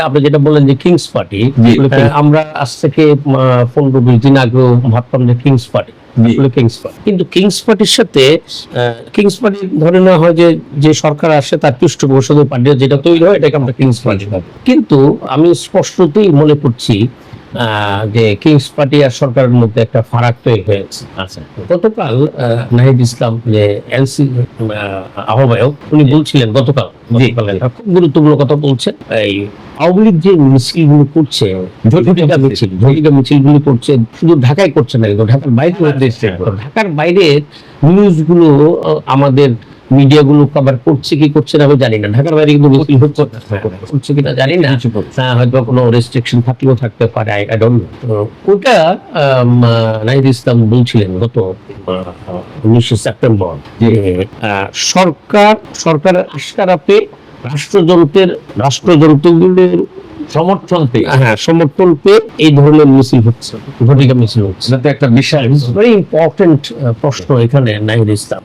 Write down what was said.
আপনি যেটা বললেন যে কিংস পার্টি আমরা আজ থেকে পনেরো বিশ দিন আগেও ভাবতাম যে কিংস পার্টি কিংস পার্টি কিন্তু কিংস পার্টির সাথে কিংস পার্টি ধরে নেওয়া হয় যে যে সরকার আসে তার পৃষ্ঠপোষক পার্টি যেটা তৈরি হয় এটাকে আমরা কিংস পার্টি কিন্তু আমি স্পষ্টতেই মনে করছি যে কিংস পার্টি আর সরকারের মধ্যে একটা ফারাক তৈরি হয়েছে। আচ্ছা। গতকাল নাহিদ ইসলাম যে এনসি আহ্বায়ক উনি বলছিলেন গতকাল খুব গুরুত্বপূর্ণ কথা বলছেন। এই আওয়ামী লীগ যে মিছিলগুলো করছে ঝটিকা মিছিল। ঝটিকা মিছিলগুলো করছে শুধু ঢাকায় করছে না ঢাকার বাইরে তো ঢাকার বাইরে নিউজগুলো আহ, আমাদের মিডিয়াগুলো কভার করছে কি করছে না আমি জানি না। ঢাকার বাইরে কিন্তু মিছিল হচ্ছে করছে কিনা জানি না। হ্যাঁ হয়তো কোনো রেস্ট্রিকশন থাকলেও থাকতে পারে আই ডোন্ট ওটা আম, নাহিদ ইসলাম বলছিলেন গত উনিশে সেপ্টেম্বর যে সরকার সরকারের আশকারাপে রাষ্ট্রযন্ত্রের রাষ্ট্রযন্ত্রগুলোর সমর্থন পেয়ে হ্যাঁ সমর্থন পেয়ে এই ধরনের মিছিল হচ্ছে ঘটিকা মিছিল হচ্ছে। একটা বিশাল ভেরি ইম্পর্টেন্ট প্রশ্ন এখানে নাহিদ ইসলাম